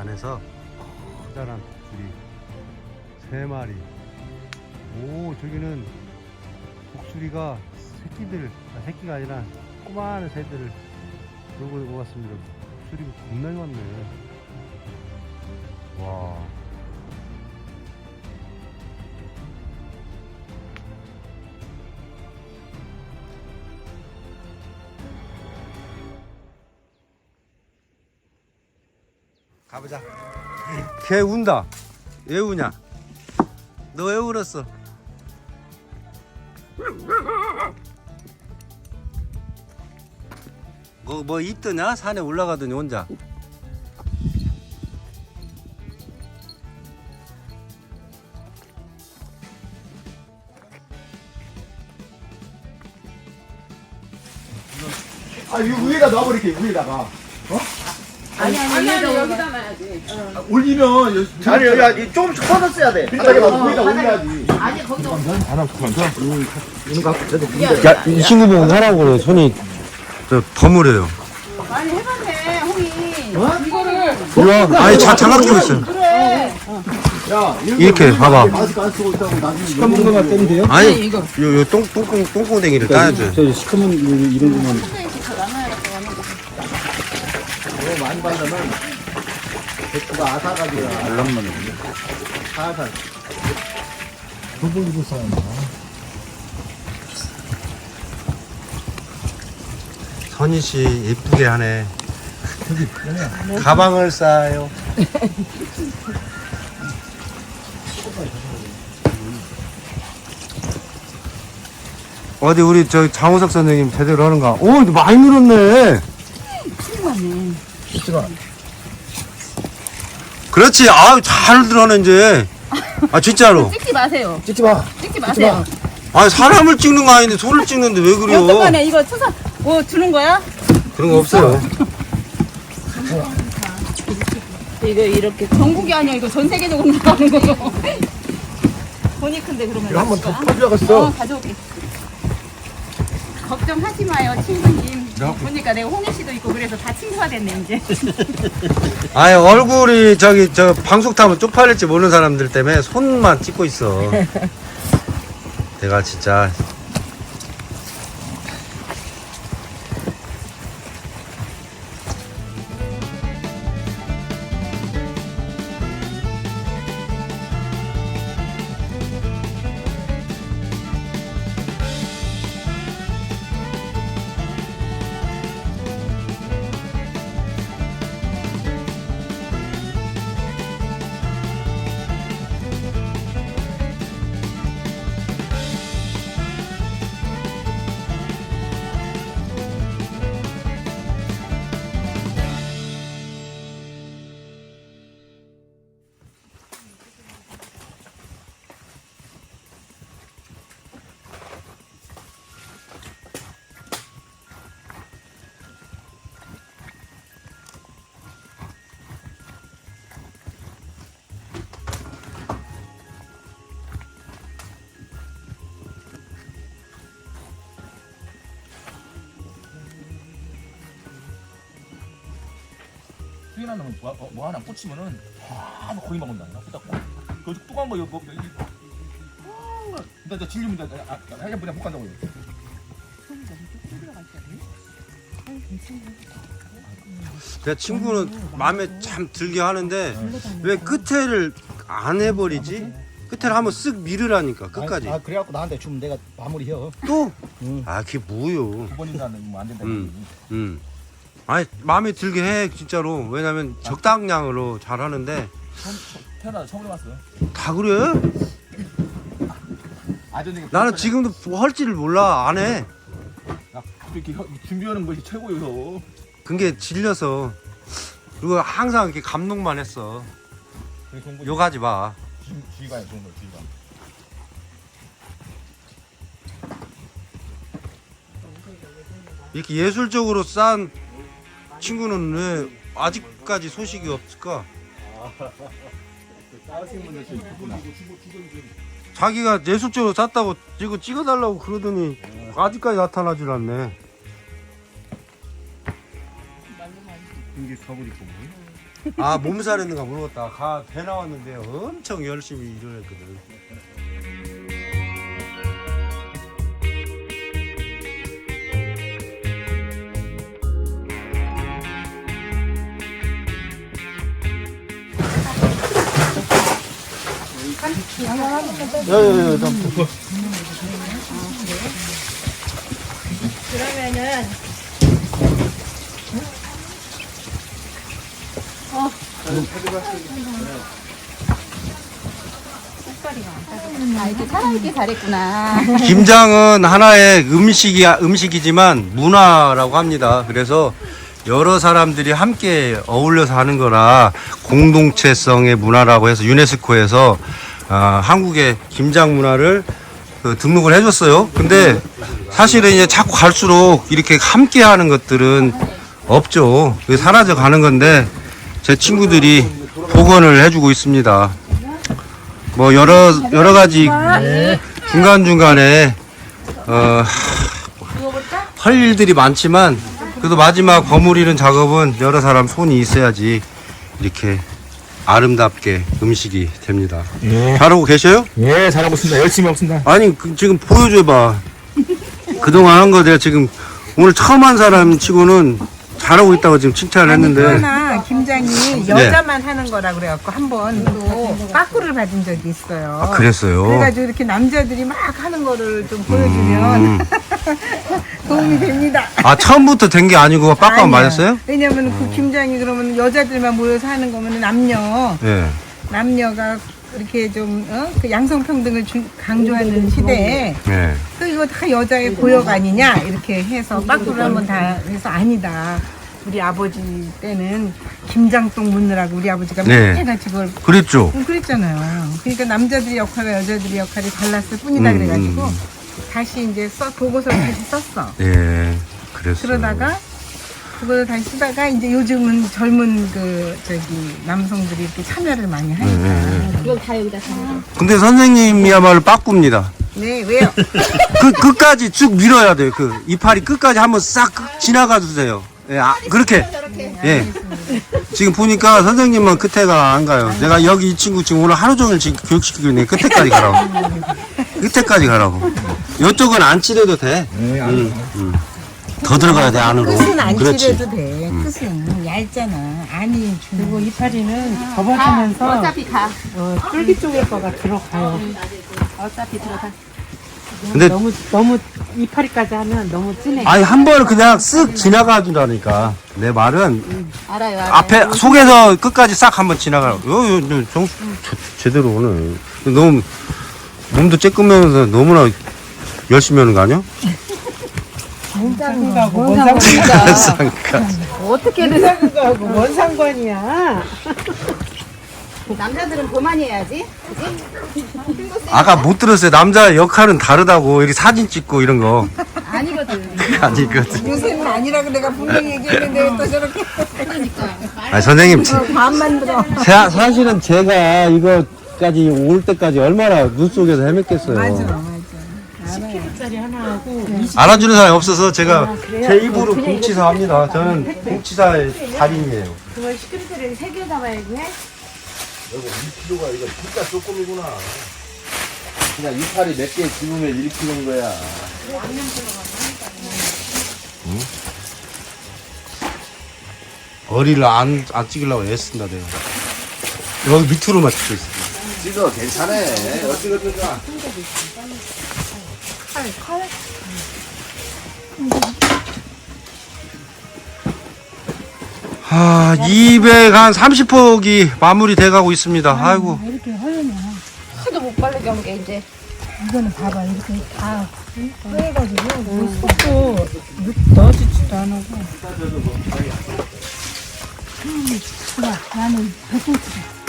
안에서 커다란 독수리 세 마리. 오 저기는 독수리가 새끼들, 아, 새끼가 아니라 꼬마한 새들을 들고 오갔습니다. 독수리가 겁나게 많네. 와. 가보자. 개 운다. 왜 우냐? 너 왜 울었어? 뭐, 뭐 있더냐? 산에 올라가더니 혼자. 아 이거 위에다 놔버릴게 위에다가 아니 아니 아니 아니 여기다 놔야지. 아, 올리면 여- 저- 아니 야 조금씩 퍼졌어야 돼. 바닥에 놔 위에다 올려야지 아니 거기다 야, 이 친구 보면 하라고 그래. 손이 저 버무려요. 많이 해봤네 홍이. 어? 이거를 와. 아니, 자, 장갑 끼고 있어요. 그래. 야 이렇게 봐봐. 마스크 안 쓰고 있다고 나중에 시커먼 거만 떼면 돼요? 아니, 요, 요 똥, 똥콩, 똥콩댕이를 따야죠. 저 시커먼 이런 거만 많이 받으면 백구가 아사가지고 알람만 살살 두분이서 싸운다 선희 씨 예쁘게 하네. 가방을 싸요. 어디 우리 저 장호석 선생님 제대로 하는가? 오, 많이 늘었네. 그렇지. 아, 잘 늘어네 이제. 아 진짜로. 찍지 마세요. 찍지 마 찍지 마세요. 아 사람을 찍는 거 아닌데 소를 찍는데 왜 그래요? 어떡하네 이거 초사 뭐 주는 거야? 그런 거 없어요. 이거 이렇게 전국이 아니야 이거 전 세계적으로 나가는 거고. 돈이 큰데 그러면 이거 한번 더? 퍼져갔어 어 가져올게. 걱정하지 마요 친구님. 보니까 내가 홍혜 씨도 있고 그래서 다 친구가 됐네 이제. 아니 얼굴이 저기 저 방송 타면 쪽팔릴지 모르는 사람들 때문에 손만 찍고 있어. 내가 진짜 수인하면 뭐, 어, 뭐 하나 꽂히면은 아무 거기만 온다. 나쁘다. 그 뚜껑 거 이거 뭐 이거. 근데 저 진료면 아, 아, 하얀 분야 못 간다고요. 제 친구는 마음에 참 들게 하는데 왜 끝에를 안 해버리지? 끝에를 한번 쓱 밀으라니까 끝까지. 아 그래갖고 나한테 주면 내가 마무리해 또? 응. 아 그게 뭐요? 두 번이나는 뭐안 된다. 음. 음. 아니 마음에 들게 해 진짜로. 왜냐면 적당량으로 잘 하는데 처음, 태어나서 처음 해봤어요. 다 그래? 아전에 나는 지금도 뭐 할지를 몰라 안 해. 이렇게 혀- 준비하는 것이 최고예요. 그게 질려서 그리고 항상 이렇게 감동만 했어. 좋은 거지. 욕하지 마. 주- 주의가 좋은 거 주의가. 이렇게 예술적으로 싼 친구는 왜 아직까지 소식이 없을까? 자기가 예술적으로 쌌다고 이거 찍어달라고 그러더니 아직까지 나타나질 않네. 이게 가버리고 아 몸살 했는가 모르겠다. 가 배 나왔는데 엄청 열심히 일을 했거든. 야야야, 그러면은 아 이렇게 잘했구나. 김장은 하나의 음식이 음식이지만 문화라고 합니다. 그래서 여러 사람들이 함께 어울려서 하는 거라 공동체성의 문화라고 해서 유네스코에서 아, 한국의 김장 문화를 그 등록을 해줬어요. 근데 사실은 이제 자꾸 갈수록 이렇게 함께 하는 것들은 없죠. 사라져 가는 건데 제 친구들이 복원을 해주고 있습니다. 뭐 여러 여러 가지 중간 중간에 어, 할 일들이 많지만 그래도 마지막 버무리는 작업은 여러 사람 손이 있어야지 이렇게 아름답게 음식이 됩니다. 예. 잘하고 계셔요? 예, 잘하고 있습니다. 열심히 하고 있습니다. 아니 그, 지금 보여줘봐. 그동안 한 거 내가 지금 오늘 처음 한 사람 치고는 잘하고 있다고 지금 칭찬을 했는데 하나 김장이 여자만 하는 거라 그래갖고 한번 또 빠꾸를 받은 적이 있어요. 아, 그랬어요. 그래가지고 이렇게 남자들이 막 하는 거를 좀 보여주면 음. 도움이 됩니다. 아 처음부터 된 게 아니고 빡빡 아니야. 맞았어요? 왜냐면 그 김장이 그러면 여자들만 모여서 하는 거면 남녀 예. 남녀가 이렇게 좀 어? 그 양성평등을 주- 강조하는 시대에 예. 또 이거 다 여자의 고역 아니냐 이렇게 해서 빠꾸를 한번 다 해서 아니다. 우리 아버지 때는 김장동 묻느라고 우리 아버지가 네. 맨날 같이 그걸 그랬죠. 음, 그랬잖아요. 그러니까 남자들이 역할과 여자들이 역할이 달랐을 뿐이다 음, 그래가지고 음. 다시 이제 써 보고서를 다시 썼어. 예. 그랬어요. 그러다가 그걸 다시 쓰다가 이제 요즘은 젊은 그 저기 남성들이 이렇게 참여를 많이 하니까. 네, 이거 다 여기다 담아. 근데 선생님이야말로 빠꾸입니다. 네 왜요? 그 끝까지 쭉 밀어야 돼요. 그 이파리 끝까지 한번 싹 지나가 주세요. 예, 아, 그렇게. 예. 지금 보니까 선생님은 끝에가 안 가요. 내가 여기 이 친구 지금 오늘 하루 종일 지금 교육시키고 있는데 끝에까지 가라고. 끝에까지 가라고. 이쪽은 안 칠해도 돼. 예, 음, 음. 더 들어가야 돼 안으로. 끝은 안 그렇지. 칠해도 돼. 끝은 얇잖아. 안이 그리고 이파리는 가. 접어지면서 어차피 가. 어, 쫄기 쪽에 거가 들어가요. 어차피 들어가. 근데 너무 너무 이파리까지 하면 너무 진해. 아니 한 번 그냥 쓱 지나가 준다니까. 내 말은 알아요. 알아요. 앞에 속에서 끝까지 싹 한번 지나가라고. 요, 요, 요, 정, 제, 제대로 오네. 너무 몸도 쬐끄면서 너무나 열심히 하는 거 아니야? 뭔뭔 상관? 그러니까. 어떻게든 상가고 뭔 상관이야? 남자들은 더 많이 해야지. 아까 못 들었어요. 남자 역할은 다르다고. 이렇게 사진 찍고 이런 거. 아니거든. 아니거든. 요새는 아니라고 내가 분명히 얘기했는데 왜또 저렇게 아니, 선생님. 반만 들어. 사, 사실은 제가 이거까지 올 때까지 얼마나 눈 속에서 헤맸겠어요. 10kg짜리 하나 하고 20 알아주는 사람이 없어서 제가 그래요? 제 입으로 그냥 공치사 합니다. 저는 공치사의 달인이에요. 그걸 10kg짜리 3개 담아야지 해? 그냥 이파리 몇 개 집으면 이렇게 는 거야. 머리를 안, 안 찍으려고 애쓴다, 내가. 여기 밑으로만 찍고 있어. 찍어 괜찮아. 어찌 겠든 아, 200 한 30폭이 마무리 돼가고 있습니다. 아이고. 하도 못 바르게 한 게 이제. 이거는 봐봐 이렇게 다 해가지고 뭐 속도 넣어주지도 안 하고. 음, 좋아 나는 배고프다.